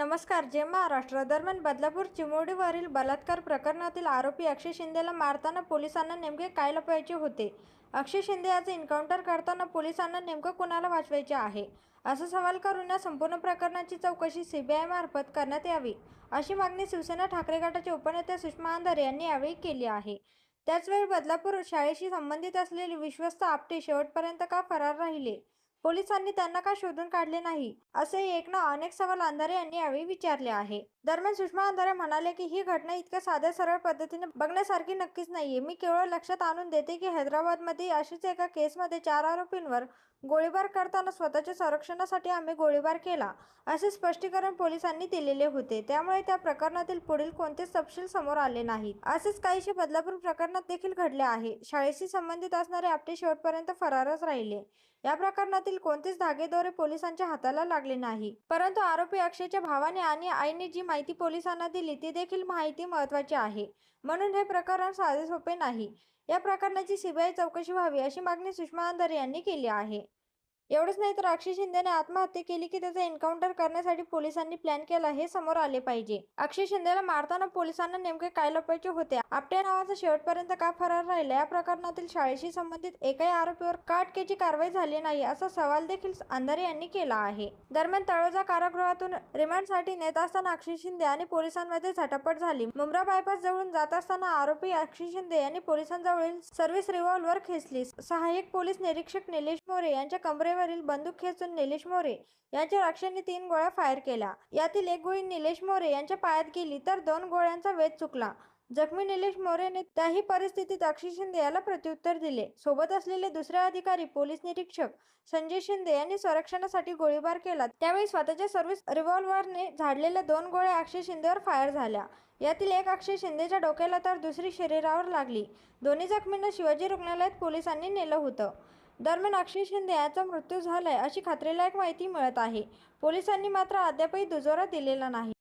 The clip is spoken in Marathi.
नमस्कार जे महाराष्ट्र दरम्यान बदलापूर चिमोडीवरील बलात्कार प्रकरणातील आरोपी अक्षय शिंदेला मारताना पोलिसांना नेमके काय लपवायचे होते? अक्षय शिंदे याचे एन्काउंटर करताना पोलिसांना नेमकं कुणाला वाचवायचे आहे? असा सवाल करून या संपूर्ण प्रकरणाची चौकशी सीबीआयमार्फत करण्यात यावी अशी मागणी शिवसेना ठाकरे गटाचे उपनेते सुषमा अंधारे यांनी यावेळी केली आहे. त्याचवेळी बदलापूर शाळेशी संबंधित असलेले विश्वस्त आपटे शेवटपर्यंत का फरार राहिले? पोलिसांनी त्यांना का शोधून काढले नाही असे एक ना अनेक सवाल अंधारे यांनी यावेळी विचारले आहे. दरम्यान सुषमा अंधारे म्हणाले की ही घटना इतक्या साध्या सरळ पद्धतीने बघण्यासारखी नक्कीच नाहीये. मी केवळ लक्षात आणून देते की हैदराबादमध्ये अशीच एका केसमध्ये चार आरोपींवर गोळीबार करताना स्वतःच्या संरक्षणासाठी आम्ही गोळीबार केला असे स्पष्टीकरण पोलिसांनी दिलेले होते. त्यामुळे त्या प्रकरणातील पुढील कोणतेच तपशील समोर आले नाहीत. असेच काहीसे बदलापूर प्रकरणात देखील घडले आहे. शाळेशी संबंधित असणारे आपटे शेवटपर्यंत फरारच राहिले. या प्रकरणातील कोणतेच धागेदोरे पोलिसांच्या हाताला लागले नाही. परंतु आरोपी अक्षयच्या भावाने आणि आईने जी माहिती पोलिसांना दिली ती देखील माहिती महत्वाची आहे. म्हणून हे प्रकरण साधे सोपे नाही. या प्रकरणाची सीबीआय चौकशी व्हावी अशी मागणी सुषमा अंधारे यांनी केली आहे. एवढंच नाही तर अक्षय शिंदेने आत्महत्या केली की त्याचा एन्काउंटर करण्यासाठी पोलिसांनी प्लॅन केला हे समोर आले पाहिजे. अक्षय शिंदेला मारताना पोलिसांना नेमके काय लपायचे होते? आपट्या नावाचा शेवटपर्यंत का फरार राहिला? या प्रकरणातील शाळेशी संबंधित एकाही आरोपीवर का अटकेची कारवाई झाली नाही असा सवाल देखील अंधारे यांनी केला आहे. दरम्यान तळोजा कारागृहातून रिमांडसाठी नेत असताना अक्षय शिंदे आणि पोलिसांमध्ये झटापट झाली. मुंब्रा बायपास जवळून जात असताना आरोपी अक्षय शिंदे यांनी पोलिसांजवळील सर्व्हिस रिव्हॉल्व्हर खेचली. सहाय्यक पोलीस निरीक्षक निलेश मोरे यांच्या कमरेवर कमरेवरील बंदूक खेचून निलेश मोरे यांच्या रक्षेने तीन गोळ्या फायर केल्या. यातील एक गोळी निलेश मोरे यांच्या पायात गेली तर दोन गोळ्यांचा वेध चुकला. जखमी निलेश मोरेने त्याही परिस्थितीत अक्षय शिंदे याला प्रत्युत्तर दिले. सोबत असलेले दुसरे अधिकारी पोलीस निरीक्षक संजय शिंदे यांनी संरक्षणासाठी गोळीबार केला. त्यावेळी स्वतःच्या सर्व्हिस रिव्हॉल्व्हरने झाडलेल्या दोन गोळ्या अक्षय शिंदेवर फायर झाल्या. यातील एक अक्षय शिंदेच्या डोक्याला तर दुसरी शरीरावर लागली. दोन्ही जखमींना शिवाजी रुग्णालयात पोलिसांनी नेलं होतं. दरम्यान अक्षय शिंदे याचा मृत्यू झालाय अशी खात्रीलायक माहिती मिळत आहे. पोलिसांनी मात्र अद्यापही दुजोरा दिलेला नाही.